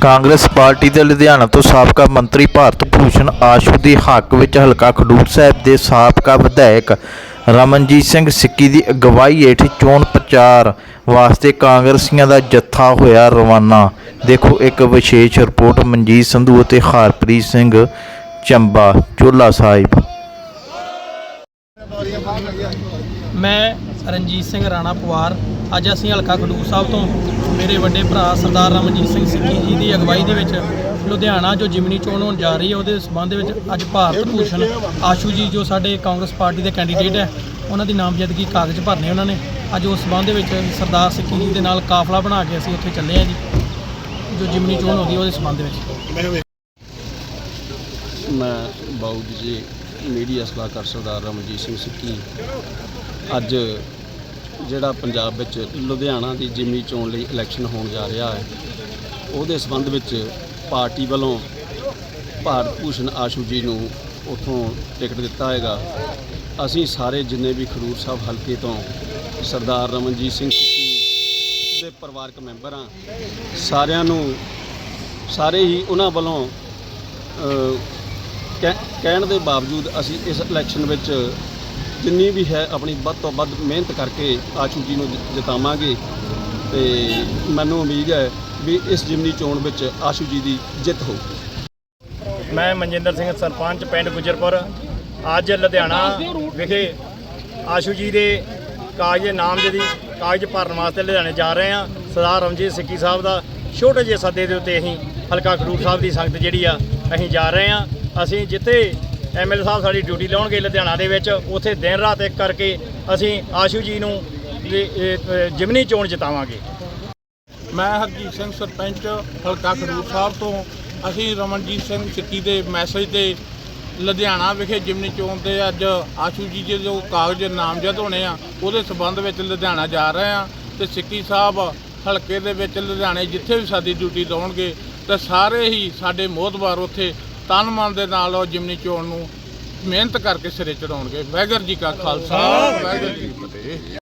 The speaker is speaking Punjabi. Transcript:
ਕਾਂਗਰਸ ਪਾਰਟੀ ਦੇ ਲੁਧਿਆਣਾ ਤੋਂ ਸਾਬਕਾ ਮੰਤਰੀ ਭਾਰਤ ਭੂਸ਼ਣ ਆਸ਼ੂ ਦੇ ਹੱਕ ਵਿੱਚ ਹਲਕਾ ਖਡੂਰ ਸਾਹਿਬ ਦੇ ਸਾਬਕਾ ਵਿਧਾਇਕ ਰਮਨਜੀਤ ਸਿੰਘ ਸਿੱਕੀ ਦੀ ਅਗਵਾਈ ਹੇਠ ਚੋਣ ਪ੍ਰਚਾਰ ਵਾਸਤੇ ਕਾਂਗਰਸੀਆਂ ਦਾ ਜੱਥਾ ਹੋਇਆ ਰਵਾਨਾ। ਦੇਖੋ ਇੱਕ ਵਿਸ਼ੇਸ਼ ਰਿਪੋਰਟ, ਮਨਜੀਤ ਸੰਧੂ ਅਤੇ ਹਰਪ੍ਰੀਤ ਸਿੰਘ ਚੰਬਾ ਚੋਲਾ ਸਾਹਿਬ। ਮੈਂ ਰਣਜੀਤ ਸਿੰਘ ਰਾਣਾ ਪਵਾਰ। ਅੱਜ ਅਸੀਂ ਹਲਕਾ ਖਡੂਰ ਸਾਹਿਬ ਤੋਂ ਮੇਰੇ ਵੱਡੇ ਭਰਾ ਸਰਦਾਰ ਰਮਨਜੀਤ ਸਿੰਘ ਸਿੱਕੀ ਜੀ ਦੀ ਅਗਵਾਈ ਦੇ ਵਿੱਚ ਲੁਧਿਆਣਾ ਜੋ ਜਿਮਨੀ ਚੋਣ ਹੋਣ ਜਾ ਰਹੀ ਹੈ, ਉਹਦੇ ਸੰਬੰਧ ਵਿੱਚ ਅੱਜ ਭਾਰਤ ਭੂਸ਼ਣ ਆਸ਼ੂ ਜੀ ਜੋ ਸਾਡੇ ਕਾਂਗਰਸ ਪਾਰਟੀ ਦੇ ਕੈਂਡੀਡੇਟ ਹੈ, ਉਹਨਾਂ ਦੀ ਨਾਮਜ਼ਦਗੀ ਕਾਗਜ਼ ਭਰਨੇ ਉਹਨਾਂ ਨੇ। ਅੱਜ ਉਸ ਸੰਬੰਧ ਵਿੱਚ ਸਰਦਾਰ ਸਿੱਕੀ ਜੀ ਦੇ ਨਾਲ ਕਾਫਲਾ ਬਣਾ ਕੇ ਅਸੀਂ ਉੱਥੇ ਚੱਲੇ ਹਾਂ ਜੀ, ਜੋ ਜਿਮਨੀ ਚੋਣ ਹੋ ਗਈ ਉਹਦੇ ਸੰਬੰਧ ਵਿੱਚ। ਮੈਂ ਬਾਊ ਜੀ, ਮੀਡੀਆ ਸਲਾਹਕਾਰ ਸਰਦਾਰ ਰਮਨਜੀਤ ਸਿੰਘ ਸਿੱਕੀ। ਅੱਜ ਜਿਹੜਾ ਪੰਜਾਬ ਵਿੱਚ ਲੁਧਿਆਣਾ ਦੀ ਜਿਮਨੀ ਚੋਣ ਲਈ ਇਲੈਕਸ਼ਨ ਹੋਣ ਜਾ ਰਿਹਾ ਹੈ, ਉਹਦੇ ਸੰਬੰਧ ਵਿੱਚ ਪਾਰਟੀ ਵੱਲੋਂ ਭਾਰਤ ਭੂਸ਼ਣ ਆਸ਼ੂ ਜੀ ਨੂੰ ਉੱਥੋਂ ਟਿਕਟ ਦਿੱਤਾ ਹੈਗਾ। ਅਸੀਂ ਸਾਰੇ ਜਿੰਨੇ ਵੀ ਖਡੂਰ ਸਾਹਿਬ ਹਲਕੇ ਤੋਂ ਸਰਦਾਰ ਰਮਨਜੀਤ ਸਿੰਘ ਦੇ ਪਰਿਵਾਰਕ ਮੈਂਬਰ ਹਾਂ, ਸਾਰਿਆਂ ਨੂੰ, ਸਾਰੇ ਹੀ ਉਹਨਾਂ ਵੱਲੋਂ ਕਹਿ- ਕਹਿਣ ਦੇ ਬਾਵਜੂਦ ਅਸੀਂ ਇਸ ਇਲੈਕਸ਼ਨ ਵਿੱਚ ਜਿੰਨੀ ਵੀ ਹੈ ਆਪਣੀ ਵੱਧ ਤੋਂ ਵੱਧ ਮਿਹਨਤ ਕਰਕੇ ਆਸ਼ੂ ਜੀ ਨੂੰ ਜਿ- ਜਿਤਾਵਾਂਗੇ। ਤੇ ਮੈਨੂੰ ਉਮੀਦ ਹੈ ਵੀ ਇਸ ਜਿਮਨੀ ਚੋਣ ਵਿੱਚ ਆਸ਼ੂ ਜੀ ਦੀ ਜਿੱਤ ਹੋਊ ਮੈਂ ਮਨਜਿੰਦਰ ਸਿੰਘ ਸਰਪੰਚ, ਪਿੰਡ ਗੁਜਰਪੁਰ। ਅੱਜ ਲੁਧਿਆਣਾ ਵਿਖੇ ਆਸ਼ੂ ਜੀ ਦੇ ਕਾਗਜ਼ ਨਾਮਜ਼ਦਗੀ ਕਾਗਜ਼ ਭਰਨ ਵਾਸਤੇ ਲੁਧਿਆਣੇ ਜਾ ਰਹੇ ਹਾਂ। ਸਰਦਾਰ ਰਮਜੀਤ ਸਿੱਕੀ ਸਾਹਿਬ ਦਾ ਛੋਟੇ ਜਿਹੇ ਸੱਦੇ ਦੇ ਉੱਤੇ ਅਸੀਂ ਹਲਕਾ ਖਡੂਰ ਸਾਹਿਬ ਦੀ ਸੰਗਤ ਜਿਹੜੀ ਆ, ਅਸੀਂ ਜਾ ਰਹੇ ਹਾਂ। ਅਸੀਂ ਜਿੱਥੇ ਐਮਐਲਏ ਸਾਹਿਬ ਸਾਡੀ ਡਿਊਟੀ ਲਾਉਣਗੇ ਲੁਧਿਆਣਾ ਦੇ ਵਿੱਚ, ਉੱਥੇ ਦਿਨ ਰਾਤ ਇੱਕ ਕਰਕੇ ਅਸੀਂ ਆਸ਼ੂ ਜੀ ਨੂੰ ਇਹ- ਜਿਮਨੀ ਚੋਣ ਜਿਤਾਵਾਂਗੇ। ਮੈਂ ਹਰਜੀਤ ਸਿੰਘ ਸਰਪੰਚ, ਹਲਕਾ ਖਡੂਰ ਸਾਹਿਬ ਤੋਂ। ਅਸੀਂ ਰਮਨਜੀਤ ਸਿੰਘ ਸਿੱਕੀ ਦੇ ਮੈਸੇਜ ਤੇ ਲੁਧਿਆਣਾ ਵਿਖੇ ਜਿਮਨੀ ਚੋਣ ਤੇ ਅੱਜ ਆਸ਼ੂ ਜੀ ਦੇ ਜੋ ਕਾਗਜ਼ ਨਾਮਜ਼ਦ ਹੋਣੇ ਆ, ਉਹਦੇ ਸਬੰਧ ਵਿੱਚ ਲੁਧਿਆਣਾ ਜਾ ਰਹੇ ਆ। ਤੇ ਸਿੱਕੀ ਸਾਹਿਬ ਹਲਕੇ ਦੇ ਵਿੱਚ ਲੁਧਿਆਣੇ ਜਿੱਥੇ ਵੀ ਸਾਡੀ ਡਿਊਟੀ ਲਾਉਣਗੇ, ਤੇ ਸਾਰੇ ਹੀ ਸਾਡੇ ਮੋਹਤਬਾਰ ਉੱਥੇ ਤਨ ਮਨ ਦੇ ਨਾਲ ਉਹ ਜਿਮਨੀ ਚੋਣ ਨੂੰ ਮਿਹਨਤ ਕਰਕੇ ਸਿਰੇ ਚੜਾਉਣਗੇ। ਵਾਹਿਗੁਰੂ ਜੀ ਕਾ ਖਾਲਸਾ, ਵਾਹਿਗੁਰੂ ਜੀ ਕੀ ਫਤਿਹ।